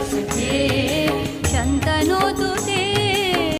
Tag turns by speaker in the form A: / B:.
A: स्तुते शन्तनोतु ते